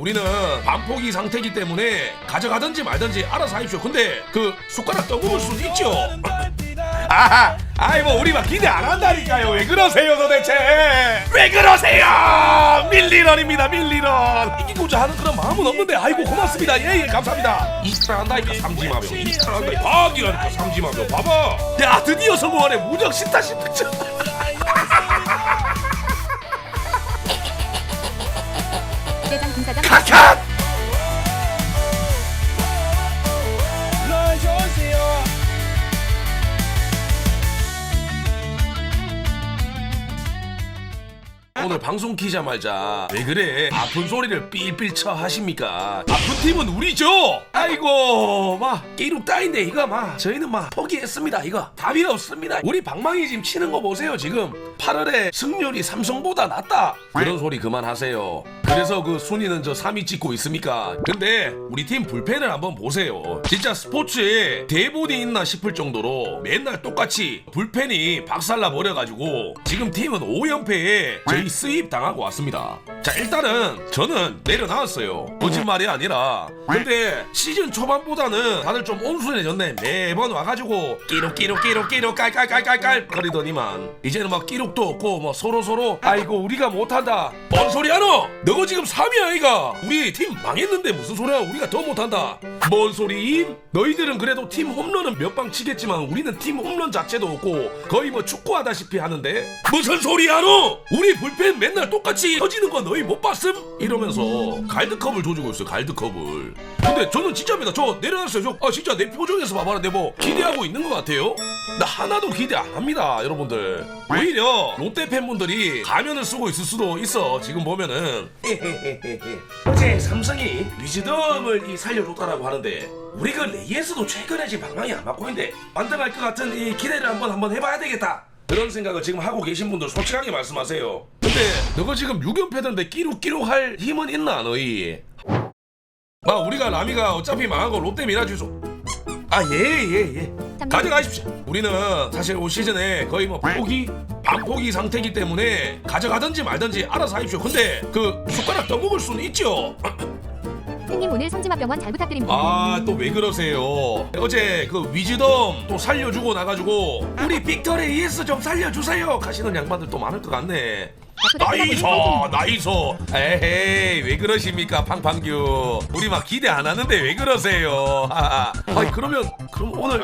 우리는 반포기 상태이기 때문에 가져가든지 말든지 알아서 하십시오. 근데 그 숟가락 떠먹을 수도 있죠. 아하, 아이 뭐 우리 막 기대 안 한다니까요. 왜 그러세요 도대체? 왜 그러세요? 밀리런입니다 밀리런. 이기고자 하는 그런 마음은 없는데 아이고 고맙습니다. 예 예 감사합니다. 이탈 한다니까 삼지마병. 이탈 한다니까 과학이라니까 삼지마병. 봐봐. 야 드디어 성공하네 무적 시타 시프 대장 군사장 카카. 방송 키자마자. 왜 그래? 아픈 소리를 삘삘 쳐 하십니까? 아픈 팀은 우리죠. 아이고 막 끼룩 따인데 이거 막 저희는 막 포기했습니다 이거. 답이 없습니다. 우리 방망이 지금 치는 거 보세요 지금. 8월에 승률이 삼성보다 낫다. 그런 소리 그만하세요. 그래서 그 순위는 저 3위 찍고 있습니까? 근데 우리 팀 불펜을 한번 보세요. 진짜 스포츠에 대본이 있나 싶을 정도로 맨날 똑같이 불펜이 박살나 버려가지고 지금 팀은 5연패에 저희 스입 당하고 왔습니다. 자 일단은 저는 내려나왔어요. 거짓말이 아니라. 근데 시즌 초반보다는 다들 좀 온순해졌네. 매번 와가지고 끼룩 끼룩 끼룩 끼룩 깔깔깔깔깔 거리더니만. 이제는 막 끼룩도 없고 뭐 서로 서로 아이고 우리가 못한다. 뭔 소리 하노? 너거 지금 3위 아이가. 우리 팀 망했는데 무슨 소리야? 우리가 더 못한다. 뭔 소리임? 너희들은 그래도 팀 홈런은 몇 방 치겠지만 우리는 팀 홈런 자체도 없고 거의 뭐 축구하다시피 하는데. 무슨 소리 하노? 우리 불펜 맨날 똑같이 터지는 거 너희 못 봤음? 이러면서 갈드컵을 줘주고 있어요 갈드컵을. 근데 저는 진짜입니다. 저 내려놨어요. 저 아 진짜 내 표정에서 봐봐라. 내 뭐 기대하고 있는 것 같아요. 나 하나도 기대 안 합니다 여러분들. 오히려 롯데 팬분들이 가면을 쓰고 있을 수도 있어 지금 보면은. 어제 삼성이 위즈덤을 이 살려줬다라고 하는데 우리 그 레이에스도 최근에 지금 방망이 안 맞고 있는데 완등할 것 같은 이 기대를 한번 한번 해봐야 되겠다 그런 생각을 지금 하고 계신 분들 솔직하게 말씀하세요. 근데 너가 지금 6연패던데 끼룩끼룩 할 힘은 있나 너희? 막 우리가 라미가 어차피 망한 거 롯데 미라주소. 아예예 예. 가져가십시오. 우리는 사실 올 시즌에 거의 뭐 포기 반포기 상태이기 때문에 가져가든지 말든지 알아서 하십시오. 근데 그 숟가락 떠먹을 수는 있죠 팬님 오늘 성지마병원 잘 부탁드립니다. 아 또 왜 그러세요? 어제 그 위즈덤 또 살려주고 나가지고 우리 빅터레 ES 좀 살려주세요. 가시는 양반들 또 많을 것 같네. 나이소 나이소. 에헤이 왜 그러십니까 팡팡규? 우리 막 기대 안 하는데 왜 그러세요? 아이 그러면 그럼 오늘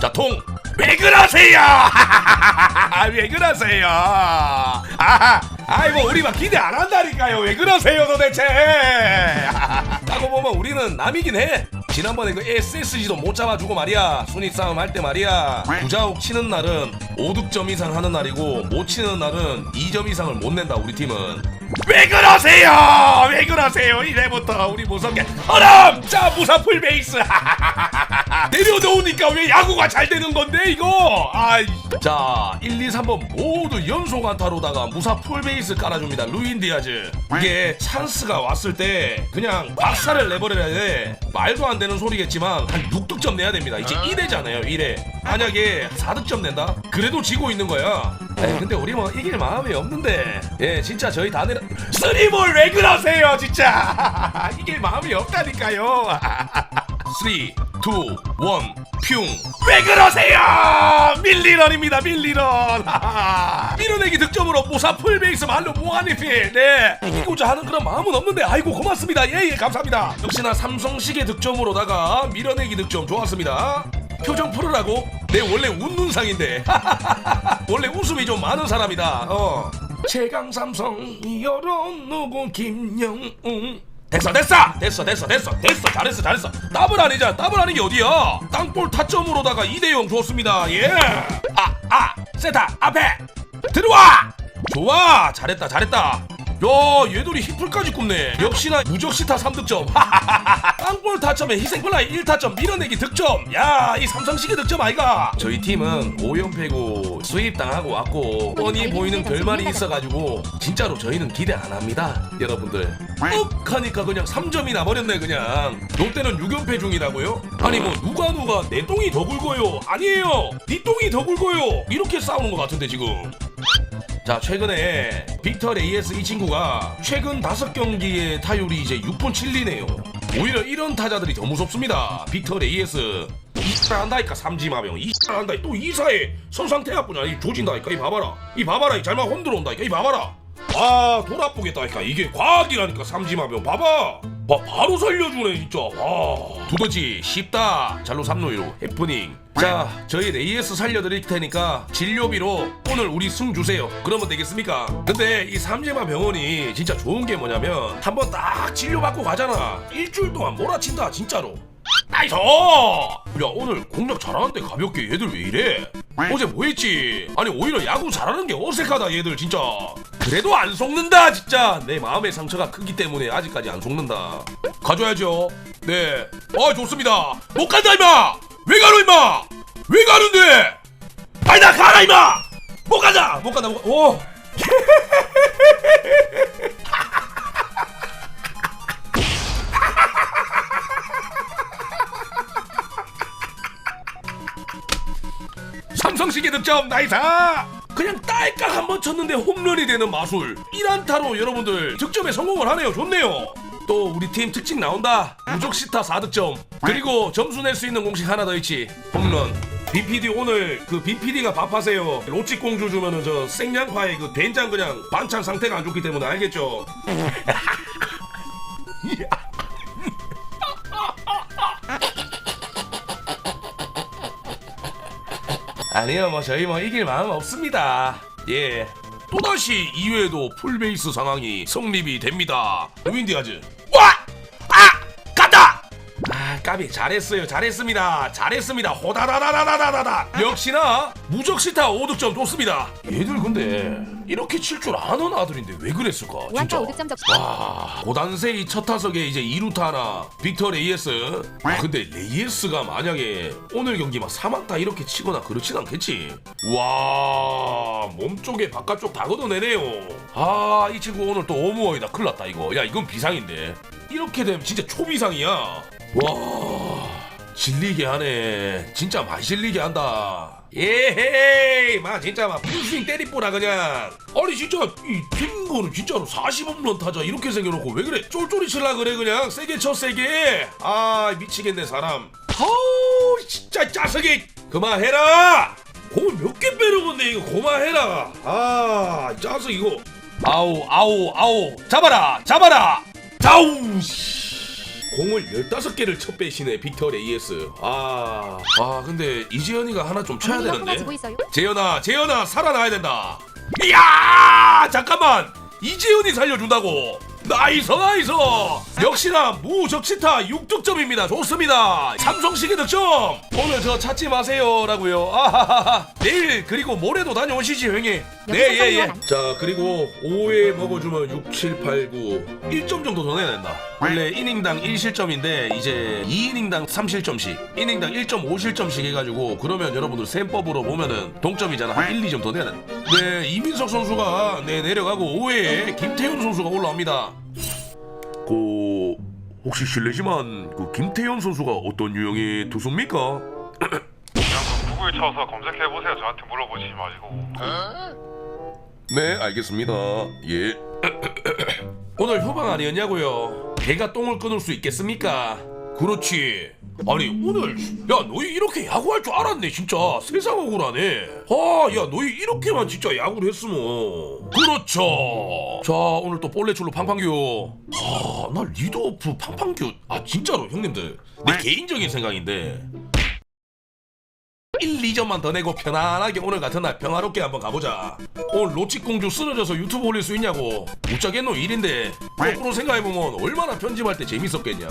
자통. 왜 그러세요? 왜 그러세요? 아 아이고 우리 막 기대 안 한다니까요. 왜 그러세요 도대체? 하 고 보면 우리는 남이긴 해. 지난번에 그 SSG도 못 잡아주고 말이야. 순위 싸움 할 때 말이야. 구자욱 치는 날은 5득점 이상 하는 날이고 못 치는 날은 2점 이상을 못 낸다 우리 팀은. 왜 그러세요? 왜 그러세요? 이래부터 우리 무섭게. 어람! 자 무사 풀 베이스 내려놓으니까 왜 야구가 잘 되는 건데 이거? 아이. 자 1, 2, 3번 모두 연속 안타로다가 무사 풀베이스 깔아줍니다. 루인 디아즈. 이게 찬스가 왔을 때 그냥 박살을 내버려야 돼. 말도 안 되는 소리겠지만 한 6득점 내야 됩니다. 이제 1회잖아요 1회 만약에 4득점 낸다? 그래도 지고 있는 거야. 에이, 근데 우리 뭐 이길 마음이 없는데. 예 진짜 저희 다 내려. 쓰리볼 왜 그러세요 진짜? 이길 마음이 없다니까요. 3, 2, 1, 퓨. 왜 그러세요? 밀리런입니다, 밀리런. 밀어내기 득점으로 무사 풀베이스 말로 무한리필. 네. 이기고자 하는 그런 마음은 없는데, 아이고, 고맙습니다. 예, 예, 감사합니다. 역시나 삼성식의 득점으로다가 밀어내기 득점 좋았습니다. 표정 풀으라고? 내 원래 웃는 상인데. 원래 웃음이 좀 많은 사람이다. 어. 최강 삼성 여론 누구 김영웅. 됐어 됐어! 됐어 됐어 됐어 됐어! 잘했어 잘했어! 더블 아니잖아 더블 아닌 게 어디야? 땅볼 타점으로다가 2대0 좋습니다 예아아 세타 앞에! 들어와! 좋아! 잘했다 잘했다 야 얘들이 히플까지 굽네. 역시나 무적시타 3득점. 땅볼 타점에 희생플라이 1타점 밀어내기 득점. 야이 삼성식의 득점 아이가. 저희 팀은 5연패고 수입당하고 왔고 뻔히 보이는 결말이 있어가지고 진짜로 저희는 기대 안 합니다 여러분들. 욱 하니까 그냥 3점이 나버렸네 그냥. 롯데는 6연패 중이라고요? 아니 뭐 누가 누가 내 똥이 더 굵어요? 아니에요. 네 똥이 더 굵어요. 이렇게 싸우는 것 같은데 지금 자 최근에 빅터 레이에스 이 친구가 최근 다섯 경기의 타율이 이제 6분 7리네요. 오히려 이런 타자들이 더 무섭습니다. 빅터 레이에스. 이잘 한다니까 삼지마병 이잘 한다 또 이사에 선상태아뿐이야 이 조진다니까 이 봐봐라. 이 봐봐라. 이 잘만 흔들어 온다니까 이 봐봐라. 아 돌아보겠다니까 이게 과학이라니까 삼지마병. 봐봐 봐 바로 살려주네 진짜. 와. 두더지 쉽다. 잘로 삼노이로 해프닝. 자 저희 레이에스 살려드릴 테니까 진료비로 오늘 우리 승 주세요. 그러면 되겠습니까? 근데 이 삼지마 병원이 진짜 좋은 게 뭐냐면 한번 딱 진료받고 가잖아. 일주일 동안 몰아친다 진짜로. 나이스! 야 오늘 공략 잘하는데 가볍게 얘들 왜 이래? 어제 뭐했지? 아니 오히려 야구 잘하는 게 어색하다 얘들 진짜. 그래도 안 속는다 진짜. 내 마음의 상처가 크기 때문에 아직까지 안 속는다. 가져야죠. 네 아 좋습니다. 못 간다 임마! 왜 가노 임마? 왜 가는데? 아니 나 가라 임마! 못 간다! 못 간다 못 가... 오 성시계 득점 나이사 그냥 딸깍 한 번 쳤는데 홈런이 되는 마술. 1안타로 여러분들 득점에 성공을 하네요. 좋네요. 또 우리 팀 특징 나온다. 무적 시타 4득점. 그리고 점수 낼 수 있는 공식 하나 더 있지. 홈런. BPD 오늘 그 BPD가 밥하세요. 로치 공주 주면은 저 생양파에 그 된장 그냥 반찬 상태가 안 좋기 때문에 알겠죠 아니요. 뭐 저희 뭐 이길 마음 없습니다. 예. 또다시 2회도 풀베이스 상황이 성립이 됩니다. 윈디아즈. 와! 아! 간다! 아 까비. 잘했어요. 잘했습니다. 잘했습니다. 호다다다다다다다. 역시나 무적시타 5득점 좋습니다. 얘들 근데 이렇게 칠 줄 아는 아들인데 왜 그랬을까 진짜? 5안타 5득점 적시. 와 고단세이 첫 타석에 이제 2루타 하나 빅터 레이에스. 아, 근데 레이에스가 만약에 오늘 경기 막 3안타 이렇게 치거나 그렇진 않겠지? 와 몸쪽에 바깥쪽 다 걷어내네요. 아 이 친구 오늘 또 오무어이다. 큰일 났다 이거. 야 이건 비상인데. 이렇게 되면 진짜 초비상이야. 와 질리게 하네. 진짜 많이 질리게 한다 예헤이! 마 진짜 막 풀스윙 때리뽀라 그냥. 아니 진짜 이 핑거는 진짜로 40홈런 타자 이렇게 생겨놓고 왜 그래? 쫄쫄이 칠라 그래 그냥. 세게 쳐 세게. 아 미치겠네 사람. 아우 진짜 짜석이. 그만해라! 공을 몇개 빼려겠네 이거. 그만해라. 아 짜석 이거. 아우 아우 아우. 잡아라 잡아라. 자우 씨. 공을 15개를 쳐 빼시네 빅터 레이에스. 아, 아 근데 이재현이가 하나 좀 쳐야 되는데. 재현아 재현아 살아나야 된다. 이야! 잠깐만! 이재현이 살려준다고. 나이스 나이스! 역시나 무적시타 6득점입니다. 좋습니다. 삼성시계 득점! 오늘 저 찾지 마세요 라고요. 아하하하. 내일 그리고 모레도 다녀오시지 형님. 네예예. 성공한. 자 그리고 5회 먹어주면 6, 7, 8, 9 1점 정도 더 내야 된다 원래 이닝당 1실점인데 이제 2이닝당 3실점씩 이닝당 1.5실점씩 해가지고 그러면 여러분들 셈법으로 보면은 동점이잖아 한 1, 2점 더 내야 된다 네 이민석 선수가 네 내려가고 5회에 김태훈 선수가 올라옵니다 그 혹시 실례지만 그 김태현 선수가 어떤 유형의 투수입니까? 그냥 그 구글 쳐서 검색해 보세요. 저한테 물어보시지 마시고. 네, 알겠습니다. 예. 오늘 휴방 아니었냐고요? 개가 똥을 끊을 수 있겠습니까? 그렇지. 아니 오늘 야 너희 이렇게 야구할 줄 알았네 진짜. 세상 억울하네. 아야 너희 이렇게만 진짜 야구를 했으면. 그렇죠. 자 오늘 또 볼레출로 팡팡규. 아나 리드오프 팡팡규. 아 진짜로 형님들. 내 개인적인 생각인데 1, 2점만 더 내고 편안하게 오늘 같은 날 평화롭게 한번 가보자. 오늘 로치공주 쓰러져서 유튜브 올릴 수 있냐고. 못자겠노 일인데 거꾸로 생각해보면 얼마나 편집할 때 재밌었겠냐.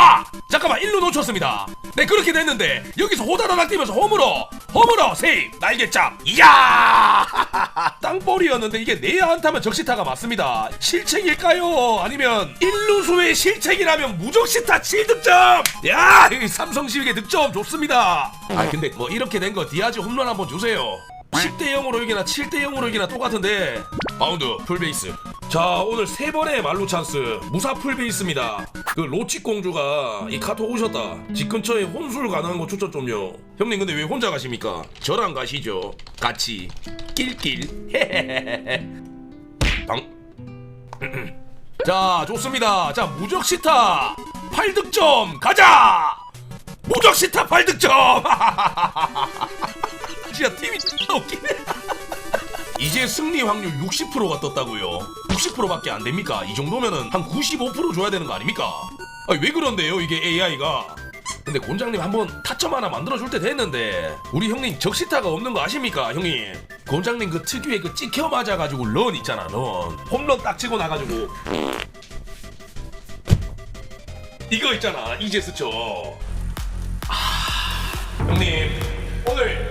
아! 잠깐만 1루 놓쳤습니다. 네 그렇게 됐는데 여기서 호다다닥 뛰면서 홈으로 홈으로 세입 날개cap 이야 땅볼이었는데 이게 내야 안타면 적시타가 맞습니다. 실책일까요? 아니면 1루수의 실책이라면 무적시타 7득점! 야! 이 삼성 시위의 득점 좋습니다. 아 근데 뭐 이렇게 된 거 디아즈 홈런 한번 주세요. 10대 0으로 이기나 7대 0으로 이기나 똑같은데 바운드 풀베이스 자 오늘 세 번의 말로 찬스 무사풀비 있습니다 그 로치 공주가 이 카톡 오셨다. 집 근처에 혼술 가능한 거 추천 좀요. 형님 근데 왜 혼자 가십니까? 저랑 가시죠. 같이. 낄낄. 방... 자 좋습니다. 자 무적 시타 8득점 가자! 무적 시타 8득점! 진짜 팀이 웃기네. 이제 승리 확률 60%가 떴다고요 60%밖에 안 됩니까? 이 정도면은 한 95% 줘야 되는 거 아닙니까? 아니, 왜 그런데요 이게 AI가? 근데 곤장님 한번 타점 하나 만들어줄 때 됐는데 우리 형님 적시타가 없는 거 아십니까 형님? 곤장님 그 특유의 그 찍혀 맞아가지고 런 있잖아 런. 홈런 딱 치고 나가지고. 이거 있잖아 이제 스쳐 아, 형님 오늘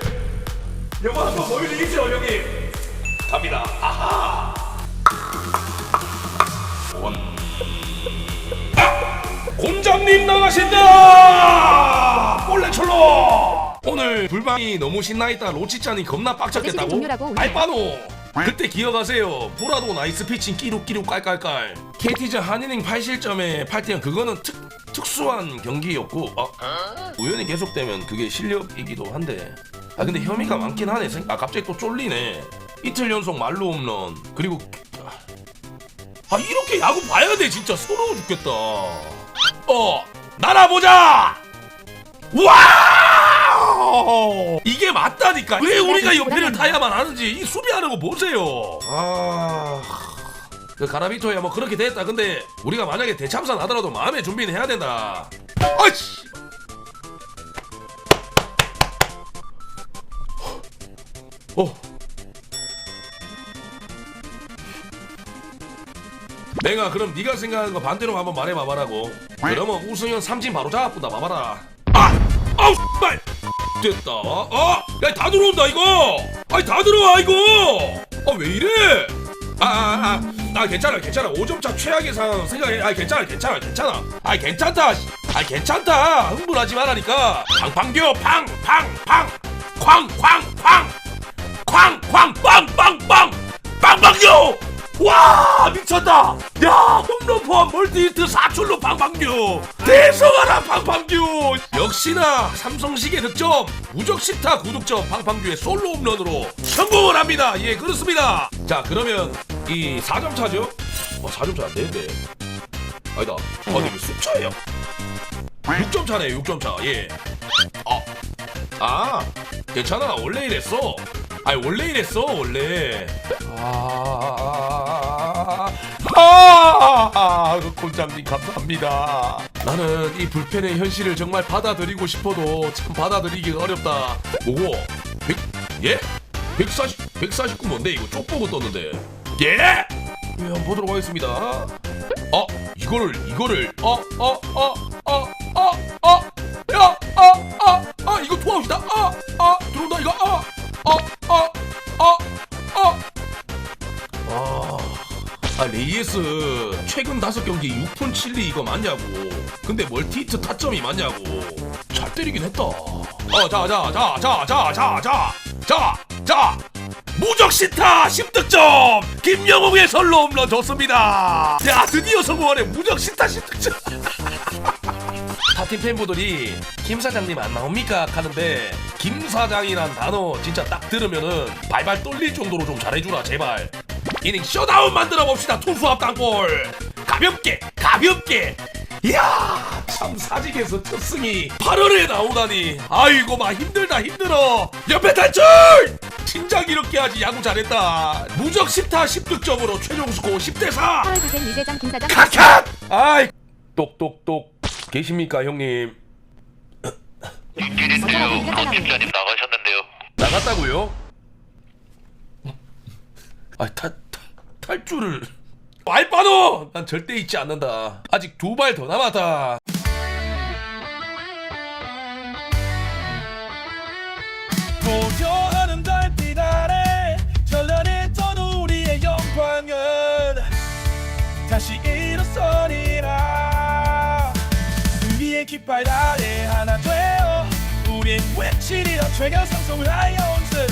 영화 한번 보여드리죠 형님? 갑니다. 아하 곤장님 나가신다! 철로! 오늘 불방이 너무 신나있다. 로치짠이 겁나 빡쳤겠다고? 종료라고 알바노! 그때 기억하세요. 보라도 나이스 피칭 끼룩끼룩 깔깔깔. KT전 한이닝 8실점에 8대형 그거는 특, 특수한 경기였고 아, 우연히 계속되면 그게 실력이기도 한데. 아 근데 혐의가 많긴 하네. 생- 아 갑자기 또 쫄리네. 이틀 연속 말로 홈런. 그리고 아 이렇게 야구 봐야 돼 진짜. 서러워 죽겠다 어 날아보자! 와우! 이게 맞다니까. 왜 우리가 옆에를 타야만 하는지 이 수비하는 거 보세요. 아그 가라비토야 뭐 그렇게 됐다. 근데 우리가 만약에 대참사 나더라도 마음의 준비는 해야 된다. 아이씨! 어. 내가 그럼 네가 생각하는 거 반대로 한번 말해봐봐라고 그러면 우승현 삼진 바로 잡아본다 봐봐라. 아! 아우 발! 됐다. 어? 야다 들어온다 이거! 아니 다 들어와 이거! 아 왜 이래? 아아아 아, 아, 괜찮아 괜찮아. 5점차 최악의 상황 생각해. 아 괜찮아 괜찮아 괜찮아. 아 괜찮다 아 괜찮다. 흥분하지 말라니까. 팡팡교 팡팡팡. 쾅쾅쾅 쾅쾅 빵빵빵. 빵빵교 와 미쳤다. 야 홈런 포함 멀티히트 사출로 팡팡규 대성하라 팡팡규 역시나 삼성시계 득점 무적시타 구득점 팡팡규의 솔로 홈런으로 성공을 합니다. 예 그렇습니다. 자 그러면 이 4점 차죠? 어 4점 차 안되는데. 아니다. 아니 왜 숫자예요? 6점 차네 6점 차예. 아, 아 괜찮아. 원래 이랬어. 아니 원래 이랬어 원래. 아, 아, 곤장님 감사합니다. 나는 이 불펜의 현실을 정말 받아들이고 싶어도 참 받아들이기가 어렵다. 뭐고? 100, 예? 140, 149 뭔데 이거 쪽 보고 떴는데. 예? 예, 한번 보도록 하겠습니다. 어, 이거를, 이거를, 어, 어, 어, 어, 어, 어, 아 레이에스 최근 다섯 경기 6푼 7리 이거 맞냐고. 근데 멀티히트 타점이 맞냐고. 잘 때리긴 했다. 어, 자, 자, 자, 자, 자, 자, 자, 자, 자. 무적 시타 10득점! 김영웅의 설로 홈런 좋습니다. 야, 드디어 성공하네. 무적 시타 10득점. 타팀 팬분들이 김 사장님 안 나옵니까? 하는데 김 사장이란 단어 진짜 딱 들으면은 발발 떨릴 정도로 좀 잘해주라 제발 이닝 쇼다운 만들어 봅시다 투수 합당골 가볍게 가볍게. 이야 참 사직에서 첫 승이 8월에 나오다니. 아이고 막 힘들다 힘들어. 옆에 탈출! 진작 이렇게 하지 야구 잘했다. 무적 시타 10득점으로 최종 스코어 10대 4 사월 부생 유대장 김사장 카카! 아이 똑똑똑. 계십니까 형님? 어쩌라고 이겼잖아 팀장님 나가셨는데요. 나갔다고요? 탈, 탈주를 말빠도 난 절대 잊지 않는다. 아직 두 발 더 남았다. 고요하는 달빛 아래 찬란했던 우리의 영광은 다시 일어서리라 우리의 깃발 아래 하나 되어 우린 외치리라 최강 상승을 하여 온들